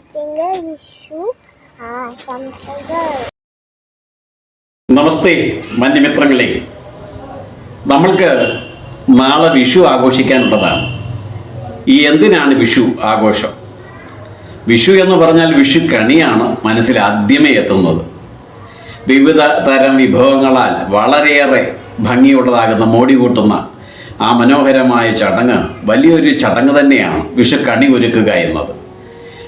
വിഷു ആശംസകൾ. നമസ്തേ മന്യമിത്രങ്ങളെ നമ്മൾക്ക് നാളെ വിഷു ആഘോഷിക്കാനുള്ളതാണ്. ഈ എന്തിനാണ് വിഷു ആഘോഷം? വിഷു എന്ന് പറഞ്ഞാൽ വിഷു കണിയാണ് മനസ്സിൽ ആദ്യമേ എത്തുന്നത്. വിവിധ തരം വിഭവങ്ങളാൽ വളരെയേറെ ഭംഗിയുള്ളതാകുന്ന മോടി കൂട്ടുന്ന ആ മനോഹരമായ ചടങ്ങ് വലിയൊരു ചടങ്ങ് തന്നെയാണ് വിഷു കണി ഒരുക്കുക എന്നത്.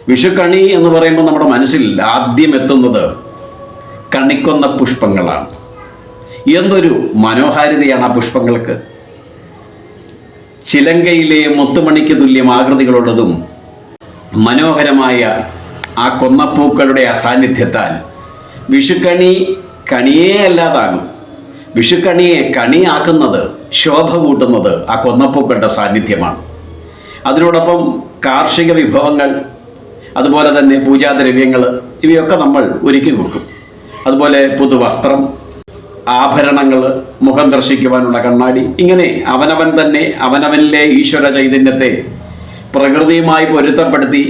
വിഷു കണി എന്ന് പറയുമ്പോൾ നമ്മുടെ മനസ്സിൽ ആദ്യം എത്തുന്നത് കണിക്കൊന്ന പുഷ്പങ്ങളാണ്. എന്തൊരു മനോഹാരിതയാണ് ആ പുഷ്പങ്ങൾക്ക്. ചിലങ്കയിലെ മുത്തുമണിക്ക് തുല്യം ആകൃതികളുള്ളതും മനോഹരമായ ആ കൊന്നപ്പൂക്കളുടെ അസാന്നിധ്യത്താൽ വിഷുക്കണി കണിയേ അല്ലാതാകും. വിഷുക്കണിയെ കണിയാക്കുന്നത് ശോഭ കൂട്ടുന്നത് ആ കൊന്നപ്പൂക്കളുടെ സാന്നിധ്യമാണ്. അതിനോടൊപ്പം കാർഷിക വിഭവങ്ങൾ അതുപോലെ തന്നെ പൂജാദ്രവ്യങ്ങൾ ഇവയൊക്കെ നമ്മൾ ഒരുക്കി നോക്കും അതുപോലെ പുതുവസ്ത്രം ആഭരണങ്ങൾ മുഖം ദർശിക്കുവാനുള്ള കണ്ണാടി ഇങ്ങനെ അവനവൻ തന്നെ അവനവനിലെ ഈശ്വര ചൈതന്യത്തെ പ്രകൃതിയുമായി പൊരുത്തപ്പെടുത്തി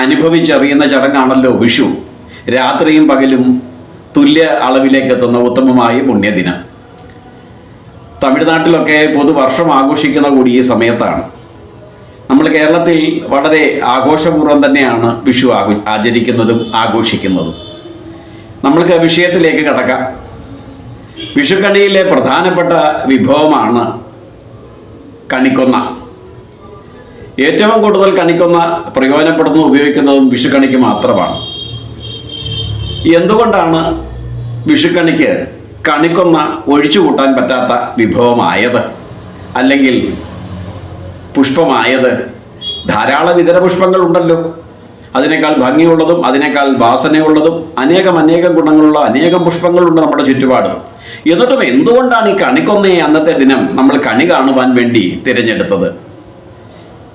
അനുഭവിച്ചറിയുന്ന ചടങ്ങാണല്ലോ വിഷു. രാത്രിയും പകലും തുല്യ അളവിലേക്ക് എത്തുന്ന ഉത്തമമായ പുണ്യദിനം. തമിഴ്നാട്ടിലൊക്കെ പുതുവർഷം ആഘോഷിക്കുന്ന കൂടി ഈ സമയത്താണ്. നമ്മൾ കേരളത്തിൽ വളരെ ആഘോഷപൂർവം തന്നെയാണ് വിഷു ആഘോ ആചരിക്കുന്നതും ആഘോഷിക്കുന്നതും. നമ്മൾക്ക് വിഷയത്തിലേക്ക് കടക്കാം. വിഷുക്കണിയിലെ പ്രധാനപ്പെട്ട വിഭവമാണ് കണിക്കൊന്ന. ഏറ്റവും കൂടുതൽ കണിക്കൊന്ന പ്രയോജനപ്പെടുന്ന ഉപയോഗിക്കുന്നതും വിഷുക്കണിക്ക് മാത്രമാണ്. എന്തുകൊണ്ടാണ് വിഷുക്കണിക്ക് കണിക്കൊന്ന ഒഴിച്ചു കൂട്ടാൻ പറ്റാത്ത വിഭവമായത്? അല്ലെങ്കിൽ പുഷ്പമായത്. ധാരാളം ഇതര പുഷ്പങ്ങൾ ഉണ്ടല്ലോ അതിനേക്കാൾ ഭംഗിയുള്ളതും അതിനേക്കാൾ വാസനയുള്ളതും അനേകം അനേകം ഗുണങ്ങളുള്ള അനേകം പുഷ്പങ്ങളുണ്ട് നമ്മുടെ ചുറ്റുപാട്. എന്നിട്ടും എന്തുകൊണ്ടാണ് ഈ കണിക്കൊന്നയെ അന്നത്തെ ദിനം നമ്മൾ കണി കാണുവാൻ വേണ്ടി തിരഞ്ഞെടുത്തത്?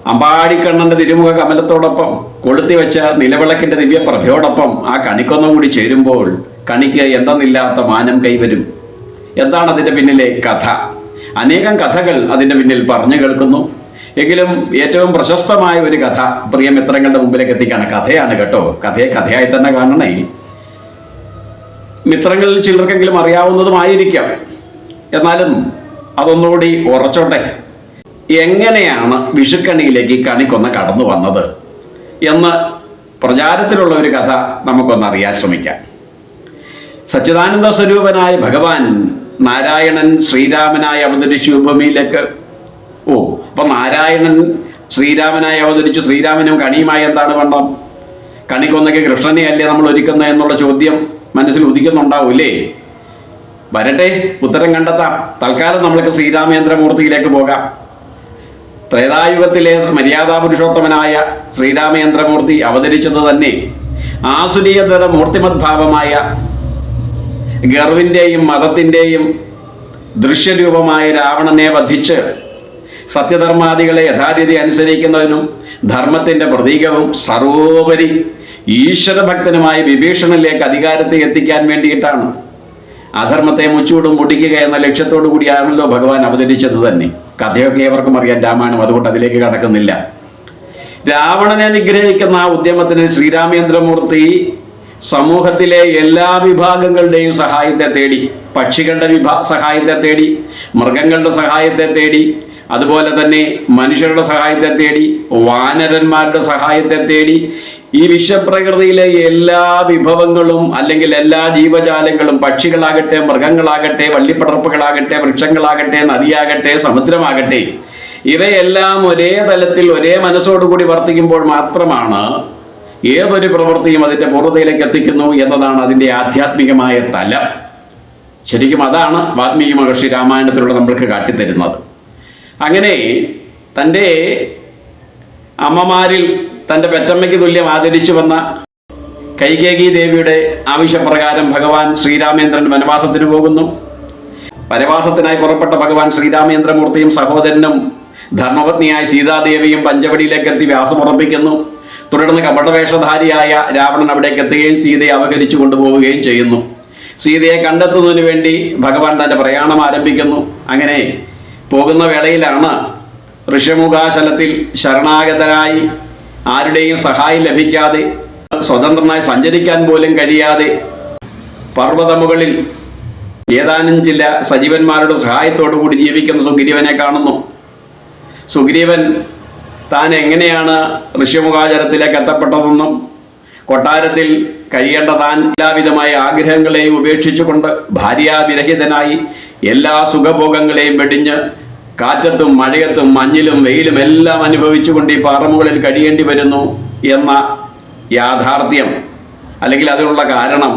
അമ്പാടിക്കണ്ണന്റെ തിരുമുഖ കമലത്തോടൊപ്പം കൊളുത്തി വെച്ച നിലവിളക്കിന്റെ ദിവ്യപ്രഭയോടൊപ്പം ആ കണിക്കൊന്ന കൂടി ചേരുമ്പോൾ കണിക്ക് എന്തെന്നില്ലാത്ത മാനം കൈവരും. എന്താണ് അതിന്റെ പിന്നിലെ കഥ? അനേകം കഥകൾ അതിന്റെ പിന്നിൽ പറഞ്ഞു കേൾക്കുന്നു. എങ്കിലും ഏറ്റവും പ്രശസ്തമായ ഒരു കഥ പ്രിയ മിത്രങ്ങളുടെ മുമ്പിലേക്ക് എത്തിക്കാണ് കഥയാണ് കേട്ടോ. കഥയെ കഥയായി തന്നെ കാണണേ. മിത്രങ്ങളിൽ ചിലർക്കെങ്കിലും അറിയാവുന്നതുമായിരിക്കാം. എന്നാലും അതൊന്നുകൂടി ഉറച്ചോട്ടെ. എങ്ങനെയാണ് വിഷുക്കണിയിലേക്ക് കണിക്കൊന്ന് കടന്നു വന്നത്? എന്ന് പ്രചാരത്തിലുള്ള ഒരു കഥ നമുക്കൊന്ന് അറിയാൻ ശ്രമിക്കാം. സച്ചിദാനന്ദ സ്വരൂപനായ ഭഗവാൻ നാരായണൻ ശ്രീരാമനായി അവതരിച്ചു ഭൂമിയിലേക്ക്. ഓ അപ്പൊ നാരായണൻ ശ്രീരാമനായി അവതരിച്ചു. ശ്രീരാമനും കണിയുമായി എന്താണ് ബന്ധം? കണിക്കൊന്നൊക്കെ കൃഷ്ണനെ അല്ലേ നമ്മൾ ഒരുക്കുന്നത് എന്നുള്ള ചോദ്യം മനസ്സിൽ ഉദിക്കുന്നുണ്ടാവൂലേ വരട്ടെ ഉത്തരം കണ്ടെത്താം. തൽക്കാലം നമ്മൾക്ക് ശ്രീരാമേന്ദ്രമൂർത്തിയിലേക്ക് പോകാം. ത്രേതായുഗത്തിലെ മര്യാദാ പുരുഷോത്തമനായ ശ്രീരാമേന്ദ്രമൂർത്തി അവതരിച്ചത് തന്നെ ആസുരീയതര മൂർത്തിമദ്ഭാവമായ ഗർവിന്റെയും മതത്തിന്റെയും ദൃശ്യരൂപമായ രാവണനെ വധിച്ച് സത്യധർമാദികളെ യഥാരീതി അനുസരിക്കുന്നതിനും ധർമ്മത്തിന്റെ പ്രതീകവും സർവോപരി ഈശ്വരഭക്തനുമായ വിഭീഷണനിലേക്ക് അധികാരത്തെ എത്തിക്കാൻ വേണ്ടിയിട്ടാണ്. അധർമ്മത്തെ മുച്ചൂടും മുടിക്കുക എന്ന ലക്ഷ്യത്തോടു കൂടിയാണല്ലോ ഭഗവാൻ അവതരിച്ചത് തന്നെ. കഥയൊക്കെ ഏവർക്കും അറിയാം രാമായണം അതുകൊണ്ട് അതിലേക്ക് കടക്കുന്നില്ല. രാവണനെ നിഗ്രഹിക്കുന്ന ആ ഉദ്യമത്തിന് ശ്രീരാമേന്ദ്രമൂർത്തി സമൂഹത്തിലെ എല്ലാ വിഭാഗങ്ങളുടെയും സഹായത്തെ തേടി പക്ഷികളുടെ വിഭാ സഹായത്തെ തേടി മൃഗങ്ങളുടെ സഹായത്തെ തേടി അതുപോലെ തന്നെ മനുഷ്യരുടെ സഹായത്തെ തേടി വാനരന്മാരുടെ സഹായത്തെ തേടി ഈ വിശ്വപ്രകൃതിയിലെ എല്ലാ വിഭവങ്ങളും അല്ലെങ്കിൽ എല്ലാ ജീവജാലങ്ങളും പക്ഷികളാകട്ടെ മൃഗങ്ങളാകട്ടെ വള്ളിപ്പടർപ്പുകളാകട്ടെ വൃക്ഷങ്ങളാകട്ടെ നദിയാകട്ടെ സമുദ്രമാകട്ടെ ഇവയെല്ലാം ഒരേ തലത്തിൽ ഒരേ മനസ്സോടുകൂടി വർത്തിക്കുമ്പോൾ മാത്രമാണ് ഏതൊരു പ്രവൃത്തിയും അതിന്റെ പൂർവതയിലേക്ക് എത്തിക്കുന്നു എന്നതാണ് അതിന്റെ ആധ്യാത്മികമായ തലം. ശരിക്കും അതാണ് വാത്മീകി മഹർഷി രാമായണത്തിലൂടെ നമ്മൾക്ക് കാട്ടിത്തരുന്നത്. അങ്ങനെ തന്റെ അമ്മമാരിൽ തന്റെ പെറ്റമ്മയ്ക്ക് തുല്യം ആദരിച്ചു വന്ന കൈകേകി ദേവിയുടെ ആവശ്യപ്രകാരം ഭഗവാൻ ശ്രീരാമേന്ദ്രൻ വനവാസത്തിന് പോകുന്നു. വനവാസത്തിനായി പുറപ്പെട്ട ഭഗവാൻ ശ്രീരാമേന്ദ്രമൂർത്തിയും സഹോദരനും ധർമ്മപത്നിയായ സീതാദേവിയും പഞ്ചവടിയിലേക്ക് എത്തി വ്യാസമുറപ്പിക്കുന്നു തുടർന്ന് കപടവേഷധാരിയായ രാവണൻ അവിടേക്ക് എത്തുകയും സീതയെ അപഹരിച്ചു കൊണ്ടുപോവുകയും ചെയ്യുന്നു. സീതയെ കണ്ടെത്തുന്നതിന് വേണ്ടി ഭഗവാൻ തന്റെ പ്രയാണം ആരംഭിക്കുന്നു. അങ്ങനെ പോകുന്ന വേളയിലാണ് ഋഷമുഖാശലത്തിൽ ശരണാഗതരായി ആരുടെയും സഹായം ലഭിക്കാതെ സ്വതന്ത്രനായി സഞ്ചരിക്കാൻ പോലും കഴിയാതെ പർവതമുകളിൽ ഏതാനും ചില സജീവന്മാരുടെ സഹായത്തോടു കൂടി ജീവിക്കുന്ന സുഗ്രീവനെ കാണുന്നു. സുഗ്രീവൻ താൻ എങ്ങനെയാണ് ഋഷ്യമുഖാചരത്തിലേക്ക് എത്തപ്പെട്ടതെന്നും കൊട്ടാരത്തിൽ കഴിയേണ്ട താൻ എല്ലാവിധമായ ആഗ്രഹങ്ങളെയും ഉപേക്ഷിച്ചുകൊണ്ട് ഭാര്യാവിരഹിതനായി എല്ലാ സുഖഭോഗങ്ങളെയും വെടിഞ്ഞ് കാറ്റത്തും മഴയത്തും മഞ്ഞിലും വെയിലും എല്ലാം അനുഭവിച്ചുകൊണ്ട് ഈ പാറമുകളിൽ കഴിയേണ്ടി വരുന്നു എന്ന യാഥാർത്ഥ്യം. അല്ലെങ്കിൽ അതിനുള്ള കാരണം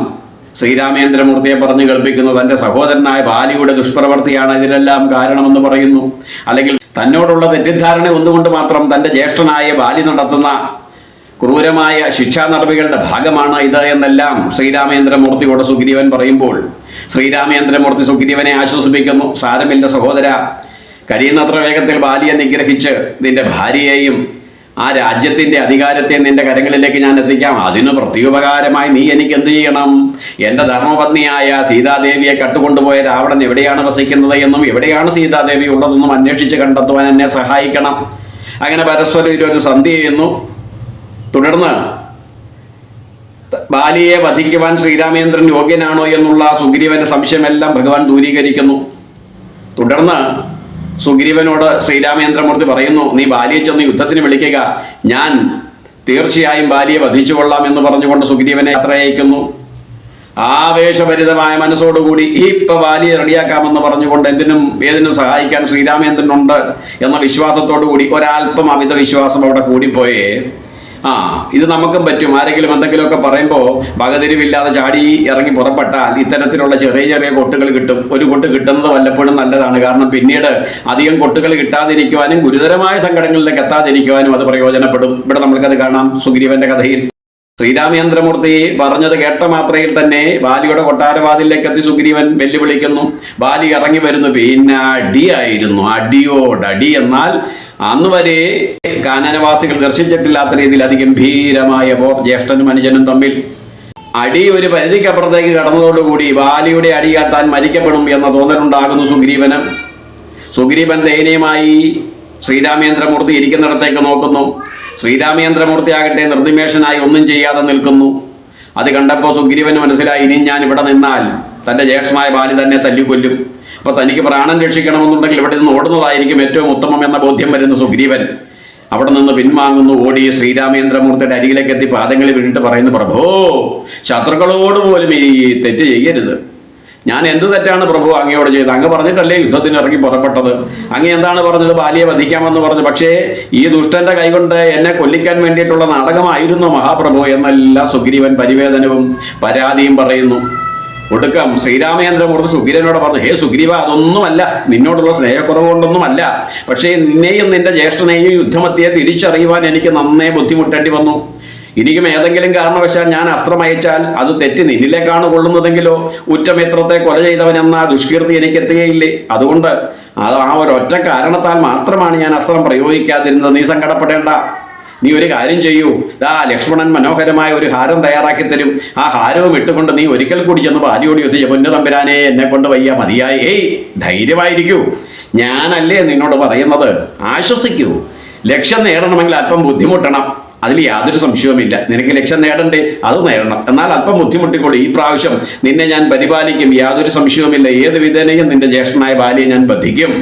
ശ്രീരാമേന്ദ്രമൂർത്തിയെ പറഞ്ഞു കേൾപ്പിക്കുന്നു തന്റെ സഹോദരനായ ബാലിയുടെ ദുഷ്പ്രവർത്തിയാണ് ഇതിനെല്ലാം കാരണമെന്ന് പറയുന്നു. അല്ലെങ്കിൽ തന്നോടുള്ള തെറ്റിദ്ധാരണ ഒന്നുകൊണ്ട് മാത്രം തന്റെ ജ്യേഷ്ഠനായ ബാലി നടത്തുന്ന ക്രൂരമായ ശിക്ഷാ നടപടികളുടെ ഭാഗമാണ് ഇത് എന്നെല്ലാം ശ്രീരാമേന്ദ്രമൂർത്തിയോട് സുഗ്രീവൻ പറയുമ്പോൾ. ശ്രീരാമേന്ദ്രമൂർത്തി സുഗ്രീവനെ ആശ്വസിപ്പിക്കുന്നു. സാരമില്ല സഹോദര. കഴിയുന്നത്ര വേഗത്തിൽ ബാലിയെ നിഗ്രഹിച്ച് നിന്റെ ഭാര്യയെയും ആ രാജ്യത്തിന്റെ അധികാരത്തെ നിന്റെ കരങ്ങളിലേക്ക് ഞാൻ എത്തിക്കാം. അതിന് പ്രത്യുപകാരമായി നീ എനിക്ക് എന്ത് ചെയ്യണം? എന്റെ ധർമ്മപത്നിയായ സീതാദേവിയെ കട്ടുകൊണ്ടുപോയ രാവണൻ എവിടെയാണ് വസിക്കുന്നത് എന്നും എവിടെയാണ് സീതാദേവി ഉള്ളതെന്നും അന്വേഷിച്ച് കണ്ടെത്തുവാൻ എന്നെ സഹായിക്കണം. അങ്ങനെ പരസ്പരം ഇരുവരും സന്ധി ചെയ്യുന്നു തുടർന്ന് ബാലിയെ വധിക്കുവാൻ ശ്രീരാമേന്ദ്രൻ യോഗ്യനാണോ എന്നുള്ള സുഗ്രീവന്റെ സംശയമെല്ലാം ഭഗവാൻ ദൂരീകരിക്കുന്നു. തുടർന്ന് സുഗ്രീവനോട് ശ്രീരാമേന്ദ്രമൂർത്തി പറയുന്നു നീ ബാലിയെ ചെന്ന് യുദ്ധത്തിന് വിളിക്കുക. ഞാൻ തീർച്ചയായും ബാലിയെ വധിച്ചു കൊള്ളാം എന്ന് പറഞ്ഞുകൊണ്ട് സുഗ്രീവനെ യാത്ര അയക്കുന്നു ആവേശഭരിതമായ മനസ്സോടുകൂടി ഈ ഇപ്പൊ ബാലിയെ റെഡിയാക്കാമെന്ന് പറഞ്ഞുകൊണ്ട് എന്തിനും ഏതിനും സഹായിക്കാൻ ശ്രീരാമേന്ദ്രനുണ്ട് എന്ന വിശ്വാസത്തോടു കൂടി ഒരല്പം അമിത വിശ്വാസം അവിടെ കൂടിപ്പോയേ. ആ ഇത് നമുക്കും പറ്റും. ആരെങ്കിലും എന്തെങ്കിലുമൊക്കെ പറയുമ്പോൾ വകതിരിവില്ലാതെ ചാടി ഇറങ്ങി പുറപ്പെട്ടാൽ ഇത്തരത്തിലുള്ള ചെറിയ ചെറിയ കൊട്ടുകൾ കിട്ടും. ഒരു കൊട്ട് കിട്ടുന്നത് വല്ലപ്പോഴും നല്ലതാണ്. കാരണം പിന്നീട് അധികം കൊട്ടുകൾ കിട്ടാതിരിക്കുവാനും ഗുരുതരമായ സങ്കടങ്ങളിലേക്ക് എത്താതിരിക്കുവാനും അത് പ്രയോജനപ്പെടും. ഇവിടെ നമ്മൾക്കത് കാണാം. സുഗ്രീവന്റെ കഥയിൽ. ശ്രീരാമചന്ദ്രമൂർത്തി പറഞ്ഞത് കേട്ട മാത്രയിൽ തന്നെ ബാലിയുടെ കൊട്ടാരവാതിലേക്ക് എത്തി സുഗ്രീവൻ വെല്ലുവിളിക്കുന്നു. ബാലി ഇറങ്ങി വരുന്നു. പിന്നെ അടിയായിരുന്നു. അടിയോടടി എന്നാൽ അന്ന് വരെ കാനനവാസികൾ ദർശിച്ചിട്ടില്ലാത്ത രീതിയിൽ അതിഗംഭീരമായ പോർ ജ്യേഷ്ഠനും അനുജനും തമ്മിൽ അടി ഒരു പരിധിക്കപ്പുറത്തേക്ക് കടന്നതോടുകൂടി ബാലിയുടെ അടി താൻ മരിക്കപ്പെടും എന്ന തോന്നലുണ്ടാകുന്നു സുഗ്രീവന്. സുഗ്രീവൻ ദയനീയമായി ശ്രീരാമേന്ദ്രമൂർത്തി ഇരിക്കുന്നിടത്തേക്ക് നോക്കുന്നു. ശ്രീരാമേന്ദ്രമൂർത്തി ആകട്ടെ നിർനിമേഷനായി ഒന്നും ചെയ്യാതെ നിൽക്കുന്നു. അത് കണ്ടപ്പോൾ സുഗ്രീവന് മനസ്സിലായി ഇനി ഞാൻ ഇവിടെ നിന്നാൽ തന്റെ ജ്യേഷ്ഠമായ ബാലി തന്നെ തല്ലിക്കൊല്ലും. അപ്പൊ തനിക്ക് പ്രാണൻ രക്ഷിക്കണമെന്നുണ്ടെങ്കിൽ ഇവിടെ നിന്ന് ഓടുന്നതായിരിക്കും ഏറ്റവും ഉത്തമം എന്ന ബോധ്യം വരുന്ന സുഗ്രീവൻ. അവിടെ നിന്ന് പിൻവാങ്ങുന്നു ഓടി ശ്രീരാമേന്ദ്രമൂർത്തിയുടെ അരികിലേക്ക് എത്തി പാദങ്ങളിൽ വീണിട്ട് പറയുന്നു പ്രഭോ ശത്രുക്കളോട് പോലും ഈ തെറ്റ് ചെയ്യരുത്. ഞാൻ എന്ത് തെറ്റാണ് പ്രഭു അങ്ങയോട് ചെയ്തത്? അങ്ങ് പറഞ്ഞിട്ടല്ലേ യുദ്ധത്തിന് ഇറങ്ങി പുറപ്പെട്ടത്? അങ്ങ് എന്താണ് പറഞ്ഞത്? ബാലിയെ വധിക്കാമെന്ന് പറഞ്ഞു. പക്ഷേ ഈ ദുഷ്ടന്റെ കൈകൊണ്ട് എന്നെ കൊല്ലിക്കാൻ വേണ്ടിയിട്ടുള്ള നാടകമായിരുന്നു മഹാപ്രഭു എന്നെല്ലാം സുഗ്രീവൻ പരിവേദനവും പരാതിയും പറയുന്നു. ഒടുക്കം ശ്രീരാമചന്ദ്രമൂർത്തി സുഗ്രീവനോട് പറഞ്ഞു ഹേ സുഗ്രീവ അതൊന്നുമല്ല. നിന്നോടുള്ള സ്നേഹക്കുറവ് കൊണ്ടൊന്നുമല്ല പക്ഷേ നിന്നെയും നിന്റെ ജ്യേഷ്ഠനെയും യുദ്ധമത്തിയെ തിരിച്ചറിയുവാൻ എനിക്ക് നന്നേ ബുദ്ധിമുട്ടേണ്ടി വന്നു. ഇനിയും ഏതെങ്കിലും കാരണവശാൽ ഞാൻ അസ്ത്രം അയച്ചാൽ അത് തെറ്റ് നിന്നിലേക്കാണ് കൊള്ളുന്നതെങ്കിലോ? ഉറ്റമിത്രത്തെ കൊല ചെയ്തവനെന്ന ദുഷ്കീർത്തി എനിക്ക് എത്തുകയില്ലേ? അതുകൊണ്ട് അത് ആ ഒരൊറ്റ കാരണത്താൽ മാത്രമാണ് ഞാൻ അസ്ത്രം പ്രയോഗിക്കാതിരുന്നത്. നീ സങ്കടപ്പെടേണ്ട. നീ ഒരു കാര്യം ചെയ്യൂ. ദാ ലക്ഷ്മണൻ മനോഹരമായ ഒരു ഹാരം തയ്യാറാക്കി തരും. ആ ഹാരവും ഇട്ടുകൊണ്ട് നീ ഒരിക്കൽ കൂടി ചെന്ന് ഭാര്യയോട് ചോദിച്ച പൊന്നു തമ്പുരാനെ എന്നെ കൊണ്ട് വയ്യ മതിയായി. ഏയ് ധൈര്യമായിരിക്കൂ. ഞാനല്ലേ നിന്നോട് പറയുന്നത്? ആശ്വസിക്കൂ. ലക്ഷ്യം നേടണമെങ്കിൽ അല്പം ബുദ്ധിമുട്ടണം. അതിൽ യാതൊരു സംശയവുമില്ല നിനക്ക് ലക്ഷ്യം നേടണ്ടേ? അത് നേടണം. എന്നാൽ അല്പം ബുദ്ധിമുട്ടിക്കോളൂ. ഈ പ്രാവശ്യം നിന്നെ ഞാൻ പരിപാലിക്കും. യാതൊരു സംശയവുമില്ല ഏത് വിധേനയും നിന്റെ ജ്യേഷ്ഠനായ ബാലിയെ ഞാൻ ബന്ധിക്കും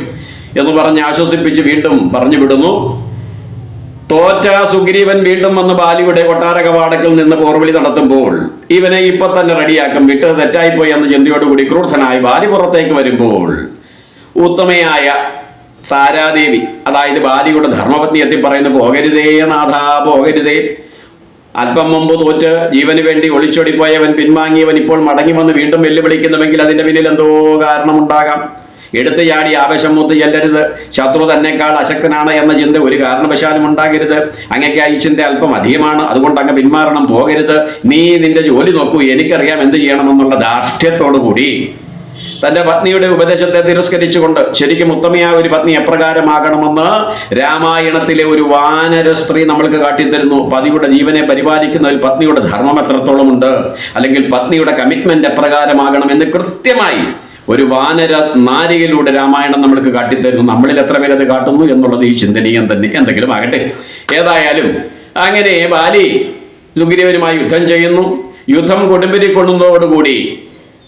എന്ന് പറഞ്ഞ് ആശ്വസിപ്പിച്ച് വീണ്ടും പറഞ്ഞു വിടുന്നു. തോറ്റ സുഗ്രീവൻ വീണ്ടും വന്ന് ബാലിയുടെ കൊട്ടാര കവാടത്തിൽ നിന്ന് പോർവിളി നടത്തുമ്പോൾ ഇവനെ ഇപ്പൊ തന്നെ റെഡിയാക്കും. വിട്ട് തെറ്റായിപ്പോയി എന്ന ചിന്തയോടുകൂടി ക്രൂർധനായി ബാലി പുറത്തേക്ക് വരുമ്പോൾ ഉത്തമയായ താരാദേവി അതായത് ബാലിയുടെ ധർമ്മപത്നി എത്തി പറയുന്നു പോകരുതേ നാഥ പോകരുതേ. അല്പം മുമ്പ് തോറ്റ് ജീവന് വേണ്ടി ഒളിച്ചോടിപ്പോയവൻ പിൻവാങ്ങിയവൻ ഇപ്പോൾ മടങ്ങി വന്ന് വീണ്ടും വെല്ലുവിളിക്കുന്നുവെങ്കിൽ അതിന്റെ പിന്നിൽ എന്തോ കാരണമുണ്ടാകാം. എടുത്തു ചാടി ആവേശം മൂത്ത് ചെല്ലരുത്. ശത്രു തന്നെക്കാൾ അശക്തനാണ് എന്ന ചിന്ത ഒരു കാരണവശാലും ഉണ്ടാകരുത്. അങ്ങയ്ക്ക് ആ ചിന്ത അല്പം അധികമാണ്. അതുകൊണ്ട് അങ്ങ് പിന്മാറണം. പോകരുത്. നീ നിന്റെ ജോലി നോക്കൂ. എനിക്കറിയാം എന്ത് ചെയ്യണമെന്നുള്ള ധാർഷ്ട്യത്തോടു കൂടി തന്റെ പത്നിയുടെ ഉപദേശത്തെ തിരസ്കരിച്ചുകൊണ്ട് ശരിക്കും ഉത്തമയായ ഒരു പത്നി എപ്രകാരമാകണമെന്ന് രാമായണത്തിലെ ഒരു വാനര സ്ത്രീ നമ്മൾക്ക് കാട്ടിത്തരുന്നു. പതിയുടെ ജീവനെ പരിപാലിക്കുന്നതിൽ പത്നിയുടെ ധർമ്മം എത്രത്തോളം ഉണ്ട് അല്ലെങ്കിൽ പത്നിയുടെ കമ്മിറ്റ്മെന്റ് എപ്രകാരമാകണം എന്ന് കൃത്യമായി ഒരു വാനര നാരികയിലൂടെ രാമായണം നമ്മൾക്ക് കാട്ടിത്തരുന്നു. നമ്മളിൽ എത്ര പേരത് കാട്ടുന്നു എന്നുള്ളത് ഈ ചിന്തനീയം തന്നെ എന്തെങ്കിലും ആകട്ടെ. ഏതായാലും അങ്ങനെ ബാലി സുഗ്രീവനുമായി യുദ്ധം ചെയ്യുന്നു. യുദ്ധം കൊടുമ്പിരി കൊള്ളുന്നതോടുകൂടി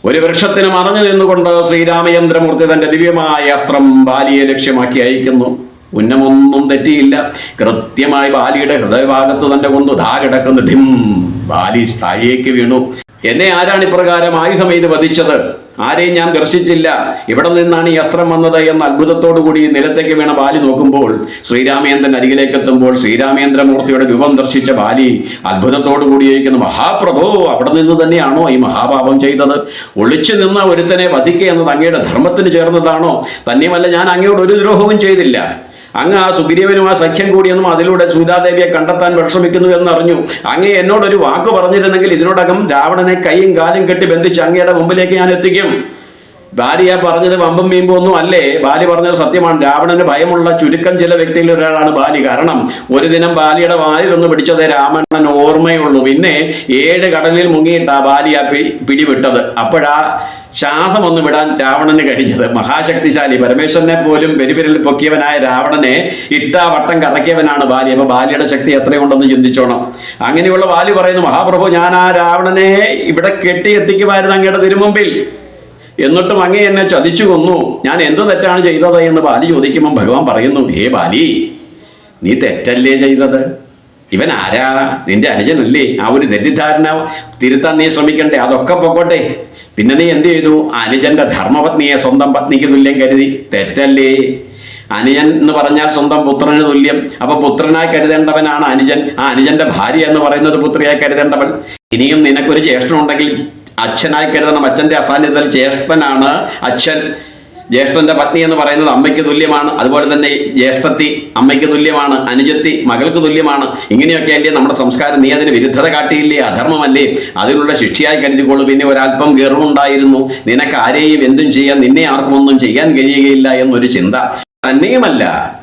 ഒരു വൃക്ഷത്തിന് മറഞ്ഞു നിന്നുകൊണ്ട് ശ്രീരാമചന്ദ്രമൂർത്തി തന്റെ ദിവ്യമായ അസ്ത്രം ബാലിയെ ലക്ഷ്യമാക്കി അയക്കുന്നു. ഉന്നമൊന്നും തെറ്റിയില്ല. കൃത്യമായി ബാലിയുടെ ഹൃദയഭാഗത്ത് തന്റെ കൊണ്ടു ധാ കിടക്കുന്നു. ഡിം. ബാലി താഴേക്ക് വീണു. എന്നെ ആരാണ് ഇപ്രകാരം ആയുധമെയ്ത് വധിച്ചത്? ആരെയും ഞാൻ ദർശിച്ചില്ല. ഇവിടെ നിന്നാണ് ഈ അസ്ത്രം വന്നത് എന്ന അത്ഭുതത്തോടു കൂടി നിലത്തേക്ക് വീണ ബാലി നോക്കുമ്പോൾ ശ്രീരാമേന്ദ്രൻ അരികിലേക്ക് എത്തുമ്പോൾ ശ്രീരാമേന്ദ്രമൂർത്തിയുടെ രൂപം ദർശിച്ച ബാലി അത്ഭുതത്തോടു കൂടിയിരിക്കുന്നു. മഹാപ്രഭു അവിടെ നിന്ന് തന്നെയാണോ ഈ മഹാപാപം ചെയ്തത്? ഒളിച്ചു നിന്ന ഒരുത്തനെ വധിക്കുക എന്നത് അങ്ങയുടെ ധർമ്മത്തിന് ചേർന്നതാണോ? തന്നെയുമല്ല ഞാൻ അങ്ങയോട് ഒരു ദ്രോഹവും ചെയ്തില്ല. അങ്ങ് ആ സുഗ്രീവനും ആ സഖ്യം കൂടിയെന്നും അതിലൂടെ സീതാദേവിയെ കണ്ടെത്താൻ വിഷമിക്കുന്നു എന്നറിഞ്ഞു. അങ്ങ് എന്നോടൊരു വാക്ക് പറഞ്ഞിരുന്നെങ്കിൽ ഇതിനോടകം രാവണനെ കൈയും കാലും കെട്ടി ബന്ധിച്ച് അങ്ങയുടെ മുമ്പിലേക്ക് ഞാൻ എത്തിക്കും. ഭാര്യ പറഞ്ഞത് വമ്പും വീമ്പും ഒന്നും അല്ലേ? ബാലി പറഞ്ഞത് സത്യമാണ്. രാവണന് ഭയമുള്ള ചുരുക്കം ചില വ്യക്തികളിൽ ഒരാളാണ് ബാലി. കാരണം ഒരു ദിനം ബാലിയുടെ വാലിൽ ഒന്ന് പിടിച്ചത് രാമണ്ണൻ ഓർമ്മയുള്ളൂ. പിന്നെ ഏഴ് കടലിൽ മുങ്ങിയിട്ടാ ബാലി പിടിവിട്ടത്. അപ്പോഴാ ശ്വാസം ഒന്നും വിടാൻ രാവണന് കഴിഞ്ഞത്. മഹാശക്തിശാലി പരമേശ്വരനെ പോലും വെരിവിരൽ പൊക്കിയവനായ രാവണനെ ഇട്ടാ വട്ടം കറക്കിയവനാണ് ബാലി. അപ്പൊ ബാലിയുടെ ശക്തി എത്രയുണ്ടെന്ന് ചിന്തിച്ചോണം. അങ്ങനെയുള്ള ബാലി പറയുന്നു മഹാപ്രഭു ഞാൻ ആ രാവണനെ ഇവിടെ കെട്ടി എത്തിക്കുമായിരുന്നു അങ്ങയുടെ തിരുമുമ്പിൽ. എന്നിട്ടും അങ്ങേ എന്നെ ചതിച്ചു കൊന്നു. ഞാൻ എന്ത് തെറ്റാണ് ചെയ്തത്? എന്ന് ബാലി ചോദിക്കുമ്പോൾ ഭഗവാൻ പറയുന്നു ഹേ ബാലി നീ തെറ്റല്ലേ ചെയ്തത്? ഇവൻ ആരാ? നിന്റെ അനുജനല്ലേ? ആ ഒരു തെറ്റിദ്ധാരണ തിരുത്താൻ നീ ശ്രമിക്കണ്ടേ? അതൊക്കെ പൊക്കോട്ടെ. പിന്നെ നീ എന്ത് ചെയ്തു? അനുജന്റെ ധർമ്മപത്നിയെ സ്വന്തം പത്നിക്ക് തുല്യം കരുതി. തെറ്റല്ലേ? അനുജൻ എന്ന് പറഞ്ഞാൽ സ്വന്തം പുത്രന് തുല്യം. അപ്പൊ പുത്രനായി കരുതേണ്ടവനാണ് അനുജൻ. ആ അനുജന്റെ ഭാര്യ എന്ന് പറയുന്നത് പുത്രിയായി കരുതേണ്ടവൻ. ഇനിയും നിനക്കൊരു ജ്യേഷ്ഠനുണ്ടെങ്കിൽ അച്ഛനായി കരുതണം. അച്ഛന്റെ അസാന്നിധ്യത്തിൽ ജ്യേഷ്ഠനാണ് അച്ഛൻ. ജ്യേഷ്ഠന്റെ പത്നി എന്ന് പറയുന്നത് അമ്മയ്ക്ക് തുല്യമാണ്. അതുപോലെ തന്നെ ജ്യേഷ്ഠത്തി അമ്മയ്ക്ക് തുല്യമാണ്. അനുജത്തി മകൾക്ക് തുല്യമാണ്. ഇങ്ങനെയൊക്കെ അല്ലേ നമ്മുടെ സംസ്കാരം. നീ അതിന് വിരുദ്ധത കാട്ടിയില്ലേ? അധർമ്മമല്ലേ? അതിനുള്ള ശിക്ഷയായി കരുതിക്കോളൂ. പിന്നെ ഒരല്പം ഗർവുണ്ടായിരുന്നു. നിനക്ക് ആരെയും എന്തും ചെയ്യാൻ നിന്നെ ആർക്കും ഒന്നും ചെയ്യാൻ കഴിയുകയില്ല എന്നൊരു ചിന്ത. തന്നെയുമല്ല.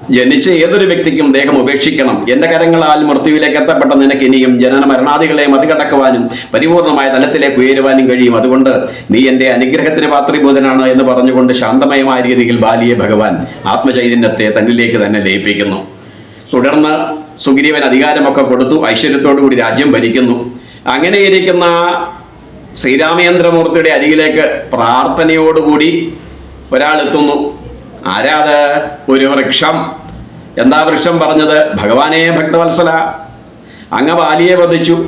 ജനിച്ച ഏതൊരു വ്യക്തിക്കും ദേഹം ഉപേക്ഷിക്കണം. എന്റെ കരങ്ങളാൽ മൃത്യുവിലേക്ക് എത്തപ്പെട്ട നിനക്ക് ഇനിയും ജനന മരണാദികളെ മറികടക്കുവാനും പരിപൂർണമായ തലത്തിലേക്ക് ഉയരുവാനും കഴിയും. അതുകൊണ്ട് നീ എന്റെ അനുഗ്രഹത്തിന് പാത്രീഭൂതനാണ് എന്ന് പറഞ്ഞുകൊണ്ട് ശാന്തമയമായ രീതിയിൽ ബാലിയെ ഭഗവാൻ ആത്മചൈതന്യത്തെ തന്നിലേക്ക് തന്നെ ലയിപ്പിക്കുന്നു. തുടർന്ന് സുഗ്രീവൻ അധികാരമൊക്കെ കൊടുത്തു. ഐശ്വര്യത്തോടു കൂടി രാജ്യം ഭരിക്കുന്നു. അങ്ങനെയിരിക്കുന്ന ശ്രീരാമചന്ദ്രമൂർത്തിയുടെ അരികിലേക്ക് പ്രാർത്ഥനയോടുകൂടി ഒരാൾ എത്തുന്നു. ആരാത്? ഒരു വൃക്ഷം. എന്താ വൃക്ഷം പറഞ്ഞത്? ഭഗവാനെ ഭക്തവത്സല. അങ്ങ ബാലിയെ വധിച്ചു.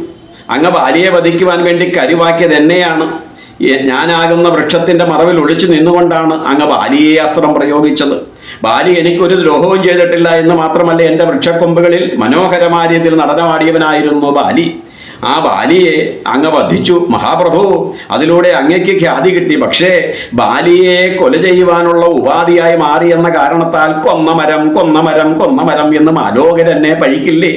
അങ്ങ ബാലിയെ വധിക്കുവാൻ വേണ്ടി കരുവാക്കിയത് എന്നെയാണ്. ഞാനാകുന്ന വൃക്ഷത്തിന്റെ മറവിൽ ഒളിച്ചു നിന്നുകൊണ്ടാണ് അങ്ങ് ബാലിയെ അസ്ത്രം പ്രയോഗിച്ചത്. ബാലി എനിക്കൊരു ദ്രോഹവും ചെയ്തിട്ടില്ല എന്ന് മാത്രമല്ല എന്റെ വൃക്ഷക്കൊമ്പുകളിൽ മനോഹരമായ രീതിയിൽ നടനമാടിയവനായിരുന്നു ബാലി. ആ ബാലിയെ അങ്ങ് വധിച്ചു. മഹാപ്രഭു അതിലൂടെ അങ്ങയ്ക്ക് ഖ്യാതി കിട്ടി. പക്ഷേ ബാലിയെ കൊല ചെയ്യുവാനുള്ള ഉപാധിയായി മാറി എന്ന കാരണത്താൽ കൊന്നമരം കൊന്നമരം കൊന്നമരം എന്ന് എന്നെ പഴിക്കില്ലേ?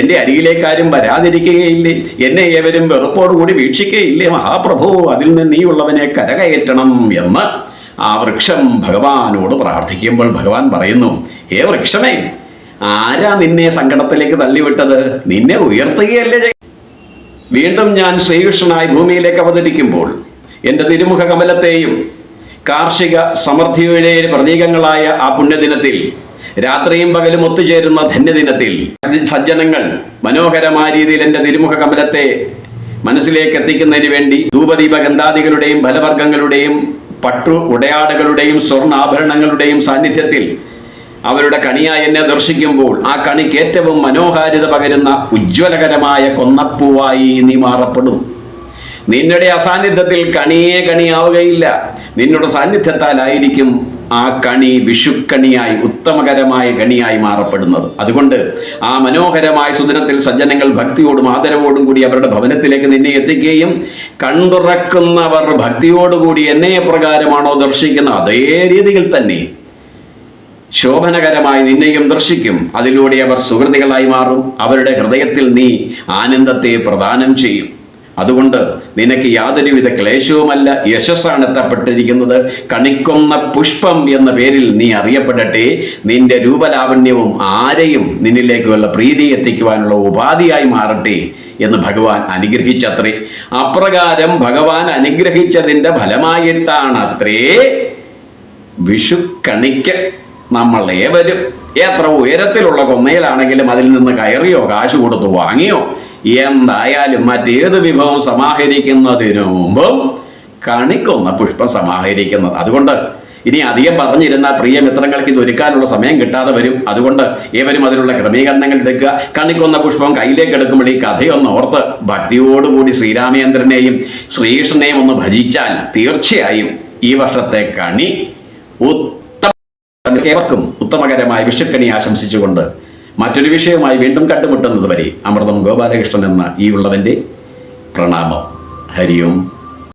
എന്റെ അരികിലേക്കാരും വരാതിരിക്കുകയില്ലേ? എന്നെ ഏവരും വെറുപ്പോടുകൂടി വീക്ഷിക്കുകയില്ലേ മഹാപ്രഭു അതിൽ നിന്ന് ഉള്ളവനെ കരകയറ്റണം എന്ന് ആ വൃക്ഷം ഭഗവാനോട് പ്രാർത്ഥിക്കുമ്പോൾ ഭഗവാൻ പറയുന്നു ഏ വൃക്ഷമേ ആരാ നിന്നെ സങ്കടത്തിലേക്ക് തള്ളിവിട്ടത്? നിന്നെ ഉയർത്തുകയല്ലേ വീണ്ടും ഞാൻ ശ്രീകൃഷ്ണനായി ഭൂമിയിലേക്ക് അവതരിക്കുമ്പോൾ എന്റെ തിരുമുഖ കമലത്തെയും കാർഷിക സമൃദ്ധിയുടെ പ്രതീകങ്ങളായ ആ പുണ്യദിനത്തിൽ രാത്രിയും പകലും ഒത്തുചേരുന്ന ധന്യദിനത്തിൽ സജ്ജനങ്ങൾ മനോഹരമായ രീതിയിൽ എന്റെ തിരുമുഖ കമലത്തെ മനസ്സിലേക്ക് എത്തിക്കുന്നതിന് വേണ്ടി ധൂപദീപ ഗന്ധാദികളുടെയും ഫലവർഗങ്ങളുടെയും പട്ടു ഉടയാടുകളുടെയും സ്വർണാഭരണങ്ങളുടെയും സാന്നിധ്യത്തിൽ അവരുടെ കണിയായി എന്നെ ദർശിക്കുമ്പോൾ ആ കണിക്ക് ഏറ്റവും മനോഹാരിത പകരുന്ന ഉജ്ജ്വലകരമായ കൊന്നപ്പൂവായി നീ മാറപ്പെടും. നിന്നുടെ അസാന്നിധ്യത്തിൽ കണിയേ കണിയാവുകയില്ല. നിന്നുടെ സാന്നിധ്യത്താലായിരിക്കും ആ കണി വിഷുക്കണിയായി ഉത്തമകരമായ കണിയായി മാറപ്പെടുന്നത്. അതുകൊണ്ട് ആ മനോഹരമായ സുദിനത്തിൽ സജ്ജനങ്ങൾ ഭക്തിയോടും ആദരവോടും കൂടി അവരുടെ ഭവനത്തിലേക്ക് നിന്നെ എത്തിക്കുകയും കണ്ടുറക്കുന്നവർ ഭക്തിയോടുകൂടി എന്നെ പ്രകാരമാണോ ദർശിക്കുന്ന അതേ രീതിയിൽ തന്നെ ശോഭനകരമായി നിന്നെയും ദർശിക്കും. അതിലൂടെ അവർ സുഹൃതികളായി മാറും. അവരുടെ ഹൃദയത്തിൽ നീ ആനന്ദത്തെ പ്രദാനം ചെയ്യും. അതുകൊണ്ട് നിനക്ക് യാതൊരുവിധ ക്ലേശവുമല്ല. യശസ്സാണ് എത്തപ്പെട്ടിരിക്കുന്നത്. കണിക്കൊന്ന പുഷ്പം എന്ന പേരിൽ നീ അറിയപ്പെടട്ടെ. നിന്റെ രൂപലാവണ്യവും ആരെയും നിന്നിലേക്കുള്ള പ്രീതി എത്തിക്കുവാനുള്ള ഉപാധിയായി മാറട്ടെ എന്ന് ഭഗവാൻ അനുഗ്രഹിച്ചത്രേ. അപ്രകാരം ഭഗവാൻ അനുഗ്രഹിച്ചതിന്റെ ഫലമായിട്ടാണത്രേ വിഷു കണിക്ക് നമ്മൾ ഏവരും എത്ര ഉയരത്തിലുള്ള കൊന്നയിലാണെങ്കിലും അതിൽ നിന്ന് കയറിയോ കാശ് കൊടുത്തു വാങ്ങിയോ? എന്തായാലും മറ്റേത് വിഭവം സമാഹരിക്കുന്നതിനു മുമ്പും കണിക്കൊന്ന പുഷ്പം സമാഹരിക്കുന്നത്. അതുകൊണ്ട് ഇനി അധികം പറഞ്ഞിരുന്ന പ്രിയ മിത്രങ്ങൾക്ക് ഇത് ഒരുക്കാനുള്ള സമയം കിട്ടാതെ വരും. അതുകൊണ്ട് ഏവരും അതിനുള്ള ക്രമീകരണങ്ങൾ എടുക്കുക. കണിക്കൊന്ന പുഷ്പം കയ്യിലേക്ക് എടുക്കുമ്പോൾ ഈ കഥയൊന്ന് ഓർത്ത് ഭക്തിയോടുകൂടി ശ്രീരാമേന്ദ്രനെയും ശ്രീകൃഷ്ണനെയും ഒന്ന് ഭജിച്ചാൽ തീർച്ചയായും ഈ വർഷത്തെ കണി ഏവർക്കും ഉത്തമകരമായ വിഷുക്കണി ആശംസിച്ചുകൊണ്ട് മറ്റൊരു വിഷയവുമായി വീണ്ടും കണ്ടുമുട്ടുന്നത് വരെ അമൃതം ഗോപാലകൃഷ്ണൻ എന്ന ഈ ഉള്ളവന്റെ പ്രണാമം. ഹരിയും.